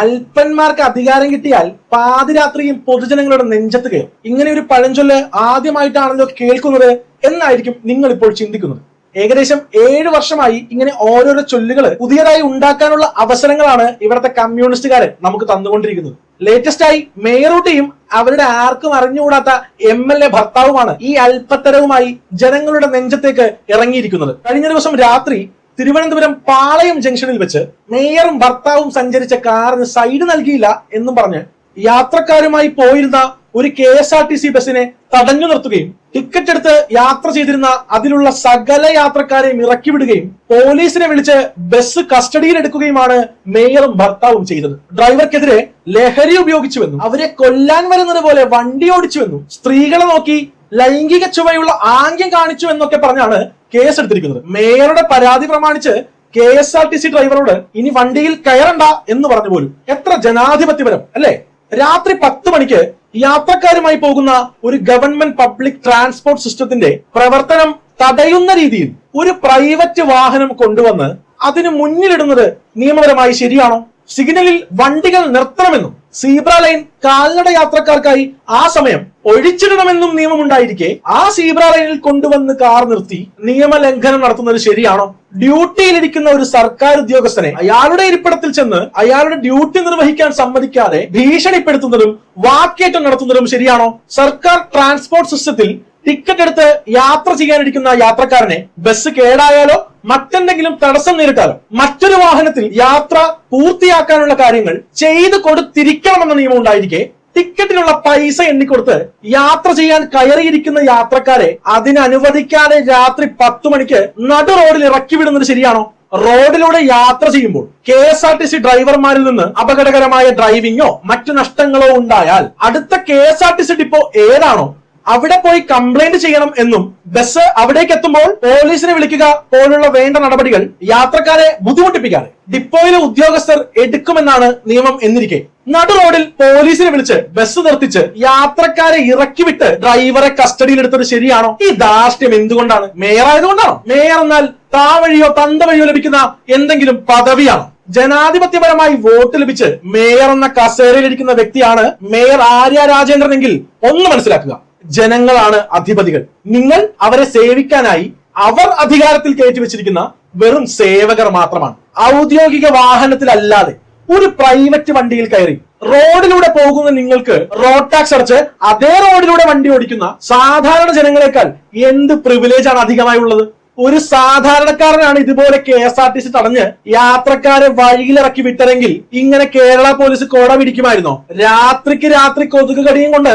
അല്പന്മാർക്ക് അധികാരം കിട്ടിയാൽ പാതിരാത്രിയും പൊതുജനങ്ങളുടെ നെഞ്ചത്ത് കയറും. ഇങ്ങനെ ഒരു പഴഞ്ചൊല്ല് ആദ്യമായിട്ടാണല്ലോ കേൾക്കുന്നത് എന്നായിരിക്കും നിങ്ങൾ ഇപ്പോൾ ചിന്തിക്കുന്നത്. ഏകദേശം ഏഴ് വർഷമായി ഇങ്ങനെ ഓരോരോ ചൊല്ലുകൾ പുതിയതായി ഉണ്ടാക്കാനുള്ള അവസരങ്ങളാണ് ഇവിടുത്തെ കമ്മ്യൂണിസ്റ്റുകാരെ നമുക്ക് തന്നുകൊണ്ടിരിക്കുന്നത്. ലേറ്റസ്റ്റ് ആയി മേയറൂട്ടിയും അവരുടെ ആർക്കും അറിഞ്ഞുകൂടാത്ത എം എൽ എ ഭർത്താവുമാണ് ഈ അല്പത്തരവുമായി ജനങ്ങളുടെ നെഞ്ചത്തേക്ക് ഇറങ്ങിയിരിക്കുന്നത്. കഴിഞ്ഞ ദിവസം രാത്രി തിരുവനന്തപുരം പാളയം ജംഗ്ഷനിൽ വെച്ച് മേയറും ഭർത്താവും സഞ്ചരിച്ച കാറിന് സൈഡ് നൽകിയില്ല എന്നും പറഞ്ഞ് യാത്രക്കാരുമായി പോയിരുന്ന ഒരു K S R T C ബസ്സിനെ തടഞ്ഞു നിർത്തുകയും ടിക്കറ്റ് എടുത്ത് യാത്ര ചെയ്തിരുന്ന അതിലുള്ള സകല യാത്രക്കാരെയും ഇറക്കി വിടുകയും പോലീസിനെ വിളിച്ച് ബസ് കസ്റ്റഡിയിൽ എടുക്കുകയുമാണ് മേയറും ഭർത്താവും ചെയ്തത്. ഡ്രൈവർക്കെതിരെ ലഹരി ഉപയോഗിച്ചുവെന്നും അവരെ കൊല്ലാൻ വരുന്നത് പോലെ വണ്ടി ഓടിച്ചുവെന്നും സ്ത്രീകളെ നോക്കി ലൈംഗിക ചുവയുള്ള ആംഗ്യം കാണിച്ചു എന്നൊക്കെ പറഞ്ഞാണ് കേസ് എടുത്തിരിക്കുന്നത്. മേയറുടെ പരാതി പ്രമാണിച്ച് K S R T C ഡ്രൈവറോട് ഇനി വണ്ടിയിൽ കയറണ്ട എന്ന് പറഞ്ഞു പോലും. എത്ര ജനാധിപത്യപരം അല്ലേ? രാത്രി പത്ത് മണിക്ക് യാത്രക്കാരുമായി പോകുന്ന ഒരു ഗവൺമെന്റ് പബ്ലിക് ട്രാൻസ്പോർട്ട് സിസ്റ്റത്തിന്റെ പ്രവർത്തനം തടയുന്ന രീതിയിൽ ഒരു പ്രൈവറ്റ് വാഹനം കൊണ്ടുവന്ന് അതിന് മുന്നിലിടുന്നത് നിയമപരമായി ശരിയാണോ? സിഗ്നലിൽ വണ്ടികൾ നിർത്തണമെന്നും സീബ്ര ലൈൻ കാൽനട യാത്രക്കാർക്കായി ആ സമയം ഒഴിച്ചിടണമെന്നും നിയമമുണ്ടായിരിക്കെ ആ സീബ്ര ലൈനിൽ കൊണ്ടുവന്ന് കാർ നിർത്തി നിയമലംഘനം നടത്തുന്നത് ശരിയാണോ? ഡ്യൂട്ടിയിലിരിക്കുന്ന ഒരു സർക്കാർ ഉദ്യോഗസ്ഥനെ അയാളുടെ ഇരിപ്പിടത്തിൽ ചെന്ന് അയാളുടെ ഡ്യൂട്ടി നിർവഹിക്കാൻ സമ്മതിക്കാതെ ഭീഷണിപ്പെടുത്തുന്നതും വാക്കേറ്റം നടത്തുന്നതും ശരിയാണോ? സർക്കാർ ട്രാൻസ്പോർട്ട് സിസ്റ്റത്തിൽ ടിക്കറ്റ് എടുത്ത് യാത്ര ചെയ്യാനിരിക്കുന്ന യാത്രക്കാരനെ ബസ് കേടായാലോ മറ്റെന്തെങ്കിലും തടസ്സം നേരിട്ടാലോ മറ്റൊരു വാഹനത്തിൽ യാത്ര പൂർത്തിയാക്കാനുള്ള കാര്യങ്ങൾ ചെയ്തു കൊടുത്തിരിക്കണമെന്ന നിയമം ഉണ്ടായിരിക്കെ ടിക്കറ്റിനുള്ള പൈസ എണ്ണിക്കൊടുത്ത് യാത്ര ചെയ്യാൻ കയറിയിരിക്കുന്ന യാത്രക്കാരെ അതിനനുവദിക്കാതെ രാത്രി പത്തു മണിക്ക് നടു റോഡിൽ ഇറക്കി വിടുന്നത് ശരിയാണോ? റോഡിലൂടെ യാത്ര ചെയ്യുമ്പോൾ K S R T C ഡ്രൈവർമാരിൽ നിന്ന് അപകടകരമായ ഡ്രൈവിംഗോ മറ്റു നഷ്ടങ്ങളോ ഉണ്ടായാൽ അടുത്ത K S R T C depot ഏതാണോ അവിടെ പോയി കംപ്ലൈന്റ് ചെയ്യണം എന്നും ബസ് അവിടേക്ക് എത്തുമ്പോൾ പോലീസിനെ വിളിക്കുക പോലുള്ള വേണ്ട നടപടികൾ യാത്രക്കാരെ ബുദ്ധിമുട്ടിപ്പിക്കാതെ ഡിപ്പോയിലെ ഉദ്യോഗസ്ഥർ എടുക്കുമെന്നാണ് നിയമം എന്നിരിക്കെ. നടു റോഡിൽ പോലീസിനെ വിളിച്ച് ബസ് നിർത്തിച്ച് യാത്രക്കാരെ ഇറക്കി വിട്ട് ഡ്രൈവറെ കസ്റ്റഡിയിൽ എടുത്തത് ശരിയാണോ? ഈ ധാർഷ്ട്യം എന്തുകൊണ്ടാണ്? മേയർ ആയതുകൊണ്ടാണോ മേയർ എന്നാൽ താ വഴിയോ തന്ത വഴിയോ ലഭിക്കുന്ന എന്തെങ്കിലും പദവിയാണോ? ജനാധിപത്യപരമായി വോട്ട് ലഭിച്ച് മേയർ എന്ന കസേരയിലിരിക്കുന്ന വ്യക്തിയാണ് മേയർ ആര്യ രാജേന്ദ്രൻ എങ്കിൽ ഒന്ന് മനസ്സിലാക്കുക. ജനങ്ങളാണ് അധിപതികൾ. നിങ്ങൾ അവരെ സേവിക്കാനായി അവർ അധികാരത്തിൽ കയറ്റി വെച്ചിരിക്കുന്ന വെറും സേവകർ മാത്രമാണ്. ഔദ്യോഗിക വാഹനത്തിലല്ലാതെ ഒരു പ്രൈവറ്റ് വണ്ടിയിൽ കയറി റോഡിലൂടെ പോകുന്ന നിങ്ങൾക്ക് റോഡ് ടാക്സ് അടച്ച് അതേ റോഡിലൂടെ വണ്ടി ഓടിക്കുന്ന സാധാരണ ജനങ്ങളെക്കാൾ എന്ത് പ്രിവിലേജ് ആണ് അധികമായി ഉള്ളത്? ഒരു സാധാരണക്കാരനാണ് ഇതുപോലെ K S R T C തടഞ്ഞ് യാത്രക്കാരെ വഴിയിലിറക്കി വിട്ടരെങ്കിൽ ഇങ്ങനെ കേരള പോലീസ് കോട പിടിക്കുമായിരുന്നോ? രാത്രിക്ക് രാത്രി കൊതുക് കടിയും കൊണ്ട്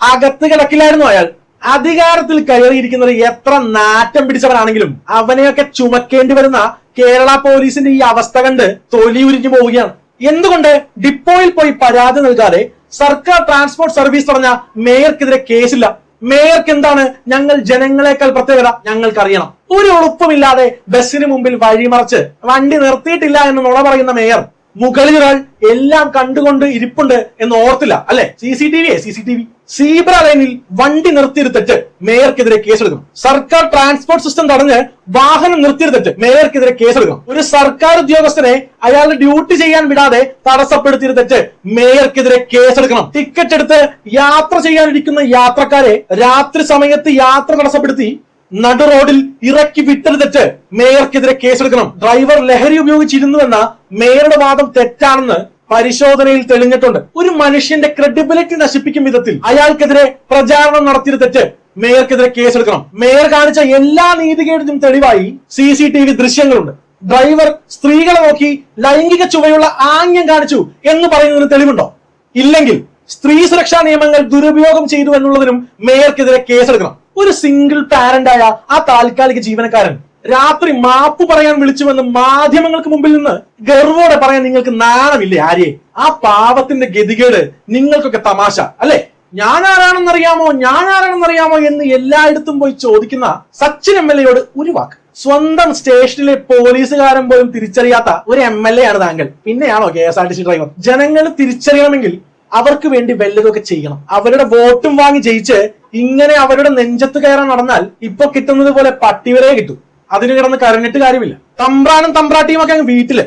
അകത്ത് കിടക്കില്ലായിരുന്നു അയാൾ. അധികാരത്തിൽ കയറിയിരിക്കുന്നത് എത്ര നാറ്റം പിടിച്ചവനാണെങ്കിലും അവനെയൊക്കെ ചുമക്കേണ്ടി വരുന്ന കേരള പോലീസിന്റെ ഈ അവസ്ഥ കണ്ട് തൊലി ഉരിഞ്ഞു പോവുകയാണ്. എന്തുകൊണ്ട് ഡിപ്പോയിൽ പോയി പരാതി നൽകാതെ സർക്കാർ ട്രാൻസ്പോർട്ട് സർവീസ് പറഞ്ഞ മേയർക്കെതിരെ കേസില്ല? മേയർക്ക് എന്താണ്? ഞങ്ങൾ ജനങ്ങളെക്കാൾ പ്രത്യേകത ഞങ്ങൾക്കറിയണം. ഒരു ഉളുപ്പുമില്ലാതെ ബസ്സിന് മുമ്പിൽ വഴിമറച്ച് വണ്ടി നിർത്തിയിട്ടില്ല എന്ന് നുണ പറയുന്ന മേയർ മുകളിൽ ഒരാൾ എല്ലാം കണ്ടുകൊണ്ട് ഇരിപ്പുണ്ട് എന്ന് ഓർത്തില്ല അല്ലെ? C C T V C C T V zebra ലൈനിൽ വണ്ടി നിർത്തിയിരുത്തിട്ട് മേയർക്കെതിരെ കേസെടുക്കണം സർക്കാർ ട്രാൻസ്പോർട്ട് സിസ്റ്റം തടഞ്ഞ് വാഹനം നിർത്തിയിരുത്തിട്ട് മേയർക്കെതിരെ കേസെടുക്കണം ഒരു സർക്കാർ ഉദ്യോഗസ്ഥനെ അയാളുടെ ഡ്യൂട്ടി ചെയ്യാൻ വിടാതെ തടസ്സപ്പെടുത്തിയിരുത്തിട്ട് മേയർക്കെതിരെ കേസെടുക്കണം. ടിക്കറ്റ് എടുത്ത് യാത്ര ചെയ്യാനിരിക്കുന്ന യാത്രക്കാരെ രാത്രി സമയത്ത് യാത്ര തടസ്സപ്പെടുത്തി നടു റോഡിൽ ഇറക്കി വിട്ടെടുത്തിട്ട് മേയർക്കെതിരെ കേസെടുക്കണം. ഡ്രൈവർ ലഹരി ഉപയോഗിച്ചിരുന്നുവെന്ന മേയറുടെ വാദം തെറ്റാണെന്ന് പരിശോധനയിൽ തെളിഞ്ഞിട്ടുണ്ട്. ഒരു മനുഷ്യന്റെ ക്രെഡിബിലിറ്റി നശിപ്പിക്കും വിധത്തിൽ അയാൾക്കെതിരെ പ്രചാരണം നടത്തിയത് മേയർക്കെതിരെ കേസെടുക്കണം. മേയർ കാണിച്ച എല്ലാ നീതികേടിനും തെളിവായി സി സി ടി വി ദൃശ്യങ്ങളുണ്ട്. ഡ്രൈവർ സ്ത്രീകളെ നോക്കി ലൈംഗിക ചുവയുള്ള ആംഗ്യം കാണിച്ചു എന്ന് പറയുന്നതിന് തെളിവുണ്ടോ? ഇല്ലെങ്കിൽ സ്ത്രീ സുരക്ഷാ നിയമങ്ങൾ ദുരുപയോഗം ചെയ്തു എന്നുള്ളതിനും മേയർക്കെതിരെ കേസെടുക്കണം. ഒരു സിംഗിൾ പാരന്റ് ആയ ആ താൽക്കാലിക ജീവനക്കാരൻ രാത്രി മാപ്പ് പറയാൻ വിളിച്ചുവെന്ന് മാധ്യമങ്ങൾക്ക് മുമ്പിൽ നിന്ന് ഗർവോടെ പറയാൻ നിങ്ങൾക്ക് നാണമില്ലേ ആര്യെ? ആ പാവത്തിന്റെ ഗതികേട് നിങ്ങൾക്കൊക്കെ തമാശ അല്ലെ? ഞാൻ ആരാണെന്നറിയാമോ ഞാൻ ആരാണെന്നറിയാമോ എന്ന് എല്ലായിടത്തും പോയി ചോദിക്കുന്ന സച്ചിൻ എം എൽ എയോട് ഒരു വാക്ക്. സ്വന്തം സ്റ്റേഷനിലെ പോലീസുകാരൻ പോലും തിരിച്ചറിയാത്ത ഒരു എം എൽ എ ആണ് താങ്കൾ. പിന്നെയാണോ K S R T C driver? ജനങ്ങൾ തിരിച്ചറിയണമെങ്കിൽ അവർക്ക് വേണ്ടി വല്ലതൊക്കെ ചെയ്യണം. അവരുടെ വോട്ടും വാങ്ങി ജയിച്ച് ഇങ്ങനെ അവരുടെ നെഞ്ചത്ത് കയറാൻ നടന്നാൽ ഇപ്പൊ കിട്ടുന്നത് പോലെ പട്ടിവരെ കിട്ടും. അതിന് കിടന്ന് കരഞ്ഞിട്ട് കാര്യമില്ല. തമ്പ്രാനും തമ്പ്രാട്ടിയും ഒക്കെ വീട്ടിൽ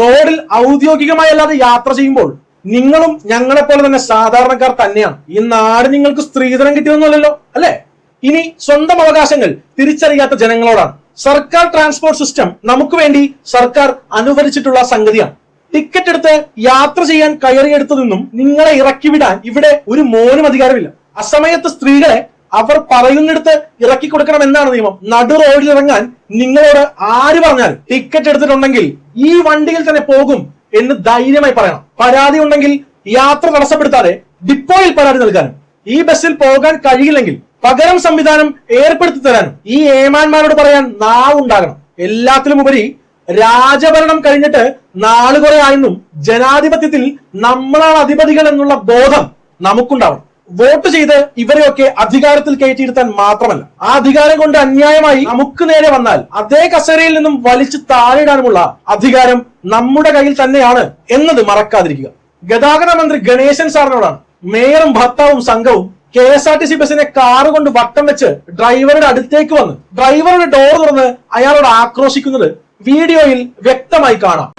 റോഡിൽ ഔദ്യോഗികമായി അല്ലാതെ യാത്ര ചെയ്യുമ്പോൾ നിങ്ങളും ഞങ്ങളെ പോലെ തന്നെ സാധാരണക്കാർ തന്നെയാണ്. ഈ നാട് നിങ്ങൾക്ക് സ്ത്രീധനം കിട്ടിയൊന്നുമല്ലല്ലോ അല്ലെ? ഇനി സ്വന്തം അവകാശങ്ങൾ തിരിച്ചറിയാത്ത ജനങ്ങളോടാണ്. സർക്കാർ ട്രാൻസ്പോർട്ട് സിസ്റ്റം നമുക്ക് വേണ്ടി സർക്കാർ അനുവദിച്ചിട്ടുള്ള സംഗതിയാണ്. ടിക്കറ്റ് എടുത്ത് യാത്ര ചെയ്യാൻ കയറിയെടുത്തു നിന്നും നിങ്ങളെ ഇറക്കി വിടാൻ ഇവിടെ ഒരു മോനും അധികാരമില്ല. അസമയത്ത് സ്ത്രീകളെ അവർ പറയുന്നിടത്ത് ഇറക്കി കൊടുക്കണം എന്നാണ് നിയമം. നടു റോഡിൽ ഇറങ്ങാൻ നിങ്ങളോട് ആര് പറഞ്ഞാൽ ടിക്കറ്റ് എടുത്തിട്ടുണ്ടെങ്കിൽ ഈ വണ്ടിയിൽ തന്നെ പോകും എന്ന് ധൈര്യമായി പറയണം. പരാതി ഉണ്ടെങ്കിൽ യാത്ര തടസ്സപ്പെടുത്താതെ ഡിപ്പോയിൽ പരാതി നൽകാനും ഈ ബസ്സിൽ പോകാൻ കഴിയില്ലെങ്കിൽ പകരം സംവിധാനം ഏർപ്പെടുത്തി തരാനും ഈ ഏമാന്മാരോട് പറയാൻ നാവുണ്ടാകണം. എല്ലാത്തിലും ഉപരി രാജഭരണം കഴിഞ്ഞിട്ട് നാളുകുറെ ആയെന്നും ജനാധിപത്യത്തിൽ നമ്മളാണ് അധിപതികൾ എന്നുള്ള ബോധം നമുക്കുണ്ടാവണം. വോട്ട് ചെയ്ത് ഇവരെയൊക്കെ അധികാരത്തിൽ കയറ്റിയിരുത്താൻ മാത്രമല്ല. ആ അധികാരം കൊണ്ട് അന്യായമായി നമുക്ക് നേരെ വന്നാൽ അതേ കസേരയിൽ നിന്നും വലിച്ചു താഴെയിടാനുമുള്ള അധികാരം നമ്മുടെ കയ്യിൽ തന്നെയാണ് എന്നത് മറക്കാതിരിക്കുക. ഗതാഗത മന്ത്രി ഗണേശൻ സാറിനോടാണ്. മേയറും ഭർത്താവും സംഘവും K S R T C ബസിനെ car കൊണ്ട് വട്ടം വെച്ച് ഡ്രൈവറുടെ അടുത്തേക്ക് വന്ന് ഡ്രൈവറുടെ ഡോർ തുറന്ന് അയാളോട് ആക്രോശിക്കുന്നത് വീഡിയോയിൽ വ്യക്തമായി കാണാം.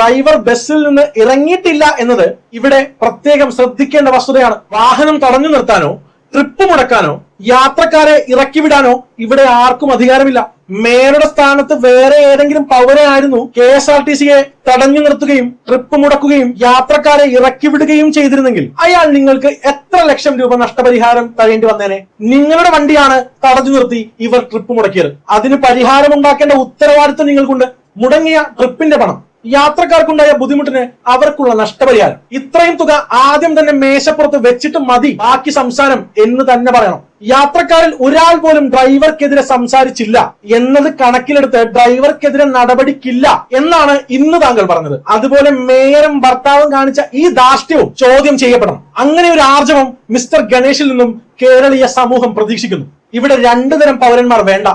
ഡ്രൈവർ ബസ്സിൽ നിന്ന് ഇറങ്ങിയിട്ടില്ല എന്നത് ഇവിടെ പ്രത്യേകം ശ്രദ്ധിക്കേണ്ട വസ്തുതയാണ്. വാഹനം തടഞ്ഞു നിർത്താനോ ട്രിപ്പ് മുടക്കാനോ യാത്രക്കാരെ ഇറക്കി വിടാനോ ഇവിടെ ആർക്കും അധികാരമില്ല. മേയറുടെ സ്ഥാനത്ത് വേറെ ഏതെങ്കിലും പൗരനായിരുന്നു കെ എസ് ആർ ടി സിയെ തടഞ്ഞു നിർത്തുകയും ട്രിപ്പ് മുടക്കുകയും യാത്രക്കാരെ ഇറക്കി വിടുകയും ചെയ്തിരുന്നെങ്കിൽ അയാൾ നിങ്ങൾക്ക് എത്ര ലക്ഷം രൂപ നഷ്ടപരിഹാരം തരേണ്ടി വന്നേനെ? നിങ്ങളുടെ വണ്ടിയാണ് തടഞ്ഞു നിർത്തി ഇവർ ട്രിപ്പ് മുടക്കിയത്. അതിന് പരിഹാരം ഉണ്ടാക്കേണ്ട ഉത്തരവാദിത്വം നിങ്ങൾക്കുണ്ട്. മുടങ്ങിയ ട്രിപ്പിന്റെ പണം. യാത്രക്കാർക്കുണ്ടായ ബുദ്ധിമുട്ടിന് അവർക്കുള്ള നഷ്ടപരിഹാരം. ഇത്രയും തുക ആദ്യം തന്നെ മേശപ്പുറത്ത് വെച്ചിട്ട് മതി. ബാക്കി സംസാരം എന്ന് തന്നെ പറയണം. യാത്രക്കാരിൽ ഒരാൾ പോലും ഡ്രൈവർക്കെതിരെ സംസാരിച്ചില്ല എന്നത് കണക്കിലെടുത്ത് ഡ്രൈവർക്കെതിരെ നടപടിക്കില്ല എന്നാണ് ഇന്ന് താങ്കൾ പറഞ്ഞത്. അതുപോലെ മേയറും ഭർത്താവും കാണിച്ച ഈ ദാഷ്ട്യവും ചോദ്യം ചെയ്യപ്പെടണം. അങ്ങനെ ഒരു ആർജവം മിസ്റ്റർ ഗണേഷിൽ നിന്നും കേരളീയ സമൂഹം പ്രതീക്ഷിക്കുന്നു. ഇവിടെ രണ്ടു തരം പൗരന്മാർ വേണ്ട.